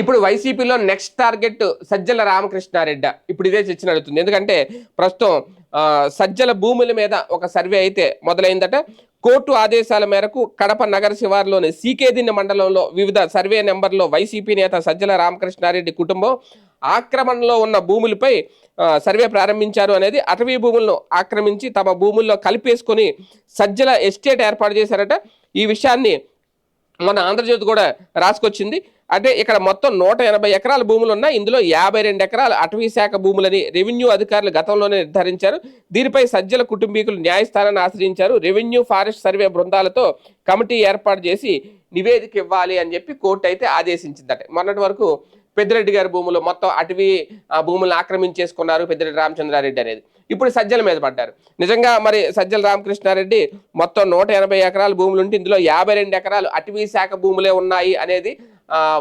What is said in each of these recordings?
ఇప్పుడు వైసీపీలో next target Sajjala Ramakrishna Reddy. ఇప్పుడు ఇదే చర్చ నడుతుంది. ఎందుకంటే ప్రస్తుతం సజ్జల భూముల మీద ఒక సర్వే అయితే మొదలైందట. కోర్టు ఆదేశాల మేరకు కడప నగర శివారులోని సీకేదిన్న మండలంలో వివిధ సర్వే నెంబర్లో వైసీపీ నేత సజ్జల రామకృష్ణారెడ్డి కుటుంబం ఆక్రమణలో ఉన్న భూములపై సర్వే ప్రారంభించారు అనేది అటవీ భూములను ఆక్రమించి తమ భూముల్లో కలిపేసుకొని సజ్జల ఎస్టేట్ ఏర్పాటు చేశారట. ఈ విషయాన్ని మన ఆంధ్రజ్యోతి కూడా రాసుకొచ్చింది. అంటే ఇక్కడ మొత్తం నూట ఎనభై ఎకరాల భూములు ఉన్నాయి. ఇందులో యాభై రెండు ఎకరాల అటవీ శాఖ భూములని రెవెన్యూ అధికారులు గతంలోనే నిర్ధారించారు. దీనిపై సజ్జల కుటుంబీకులు న్యాయస్థానాన్ని ఆశ్రయించారు. రెవెన్యూ ఫారెస్ట్ సర్వే బృందాలతో కమిటీ ఏర్పాటు చేసి నివేదిక ఇవ్వాలి అని చెప్పి కోర్టు అయితే ఆదేశించిందట. మొన్నటి వరకు పెద్దిరెడ్డి గారి భూములు మొత్తం అటవీ భూములను ఆక్రమించేసుకున్నారు పెద్దిరెడ్డి రామచంద్రారెడ్డి అనేది. ఇప్పుడు సజ్జల మీద పడ్డారు. నిజంగా మరి సజ్జల రామకృష్ణారెడ్డి మొత్తం నూట ఎనభై ఎకరాల భూములు ఉంటే ఇందులో యాభై రెండు ఎకరాలు అటవీ శాఖ భూములే ఉన్నాయి అనేది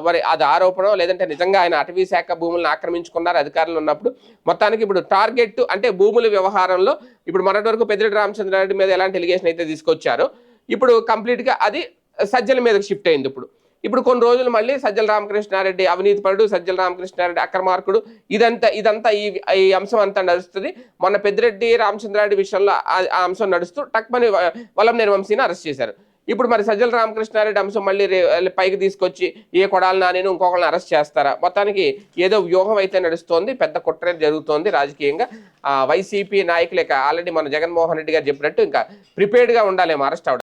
మరి అది ఆరోపణ లేదంటే నిజంగా ఆయన అటవీ శాఖ భూములను ఆక్రమించుకున్నారు అధికారులు ఉన్నప్పుడు మొత్తానికి ఇప్పుడు టార్గెట్ అంటే భూముల వ్యవహారంలో ఇప్పుడు మొన్నటి వరకు పెద్దిరెడ్డి రామచంద్రారెడ్డి మీద ఎలాంటి ఎలిగేషన్ అయితే తీసుకొచ్చారో ఇప్పుడు కంప్లీట్గా అది సజ్జల మీదకి షిఫ్ట్ అయింది ఇప్పుడు. ఇప్పుడు కొన్ని రోజులు మళ్ళీ సజ్జల రామకృష్ణారెడ్డి అవినీతి పరుడు సజ్జల రామకృష్ణారెడ్డి అక్రమార్కుడు ఇదంతా ఇదంతా ఈ ఈ అంశం అంతా నడుస్తుంది. మొన్న పెద్దిరెడ్డి రామచంద్రారెడ్డి విషయంలో ఆ- అంశం నడుస్తూ టక్మని వలం వలంనేని వంశీని అరెస్ట్ చేశారు. ఇప్పుడు మరి సజ్జల రామకృష్ణారెడ్డి అంశం మళ్ళీ రే- పైకి తీసుకొచ్చి ఏ కొడాలి నానేను ఇంకొకరిని అరెస్ట్ చేస్తారా? మొత్తానికి ఏదో వ్యూహం అయితే నడుస్తోంది పెద్ద కుట్ర జరుగుతోంది రాజకీయంగా. వైసీపీ నాయకులు ఇక ఆల్రెడీ మన జగన్మోహన్ రెడ్డి గారు చెప్పినట్టు ఇంకా ప్రిపేర్డ్గా ఉండాలేమో అరెస్ట్ అవడం